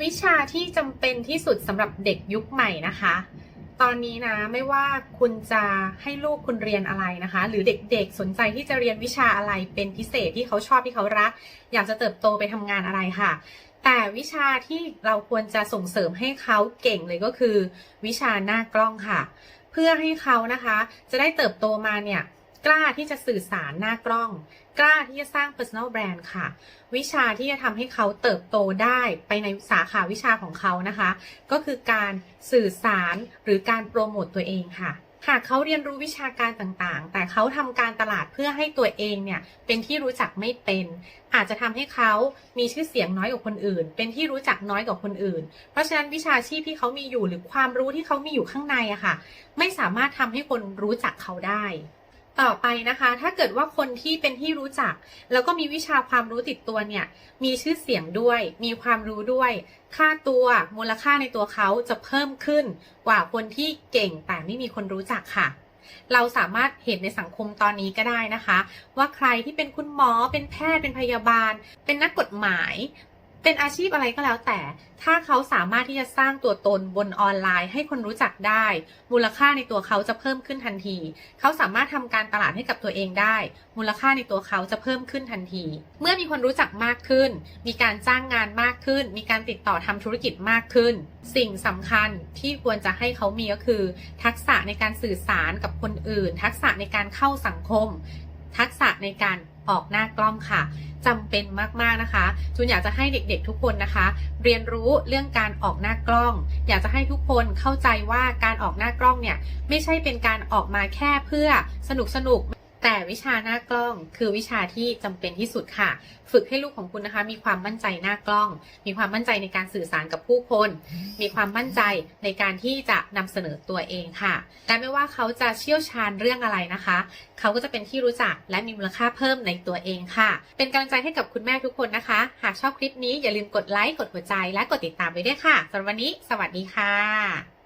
วิชาที่จำเป็นที่สุดสำหรับเด็กยุคใหม่นะคะ ตอนนี้นะไม่ว่าคุณจะให้ลูกคุณเรียนอะไรนะคะ หรือเด็กๆสนใจที่จะเรียนวิชาอะไรเป็นพิเศษที่เขาชอบที่เขารัก อยากจะเติบโตไปทำงานอะไรค่ะ แต่วิชาที่เราควรจะส่งเสริมให้เขาเก่งเลยก็คือ วิชาหน้ากล้องค่ะ เพื่อให้เขานะคะ จะได้เติบโตมาเนี่ย กล้าที่จะสื่อสารหน้ากล้อง กล้าที่จะสร้าง personal brand ค่ะ วิชาที่จะทำให้เขาเติบโตได้ไปในสาขาวิชาของเขานะคะ ก็คือการสื่อสารหรือการโปรโมตตัวเองค่ะหากเขาเรียนรู้วิชาการต่างๆ แต่เขาทำการตลาดเพื่อให้ตัวเองเนี่ยเป็นที่รู้จักไม่เป็น อาจจะทำให้เขามีชื่อเสียงน้อยกว่าคนอื่น เป็นที่รู้จักน้อยกว่าคนอื่น เพราะฉะนั้นวิชาชีพที่เขามีอยู่หรือความรู้ที่เขามีอยู่ข้างในอะค่ะ ไม่สามารถทำให้คนรู้จักเขาได้ ต่อไปนะคะ ถ้าเกิดว่าคนที่เป็นที่รู้จัก แล้วก็มีวิชาความรู้ติดตัวเนี่ย มีชื่อเสียงด้วย มีความรู้ด้วย ค่าตัวมูลค่าในตัวเขาจะเพิ่มขึ้น กว่าคนที่เก่งแต่ไม่มีคนรู้จักค่ะ เราสามารถเห็นในสังคมตอนนี้ก็ได้นะคะ ว่าใครที่เป็นคุณหมอเป็นแพทย์เป็นพยาบาล เป็นนักกฎหมาย เป็นอาชีพอะไรก็แล้วแต่ ถ้าเขาสามารถที่จะสร้างตัวตนบนออนไลน์ ให้คนรู้จักได้ มูลค่าในตัวเขาจะเพิ่มขึ้นทันที เขาสามารถทำการตลาดให้กับตัวเองได้ มูลค่าในตัวเขาจะเพิ่มขึ้นทันที เมื่อมีคนรู้จักมากขึ้น มีการจ้างงานมากขึ้น มีการติดต่อทำธุรกิจมากขึ้น สิ่งสำคัญที่ควรจะให้เขามีก็คือ ทักษะในการสื่อสารกับคนอื่น ทักษะในการเข้าสังคม ทักษะในการออกหน้ากล้องค่ะจำเป็นมากๆนะคะจูนอยากจะให้เด็กๆทุกคนนะคะ เรียนรู้เรื่องการออกหน้ากล้อง อยากจะให้ทุกคนเข้าใจว่าการออกหน้ากล้องเนี่ยไม่ใช่เป็นการออกมาแค่เพื่อสนุกสนุก แต่วิชาหน้ากล้องคือวิชาที่จำเป็นที่สุดค่ะ ฝึกให้ลูกของคุณนะคะ มีความมั่นใจหน้ากล้อง มีความมั่นใจในการสื่อสารกับผู้คน มีความมั่นใจในการที่จะนำเสนอตัวเองค่ะและไม่ว่าเขาจะเชี่ยวชาญเรื่องอะไรนะคะ เขาก็จะเป็นที่รู้จักและมีมูลค่าเพิ่มในตัวเองค่ะ เป็นกำลังใจให้กับคุณแม่ทุกคนนะคะ หากชอบคลิปนี้อย่าลืมกดไลค์กดหัวใจและกดติดตามไปด้วยค่ะสำหรับวันนี้ สวัสดีค่ะ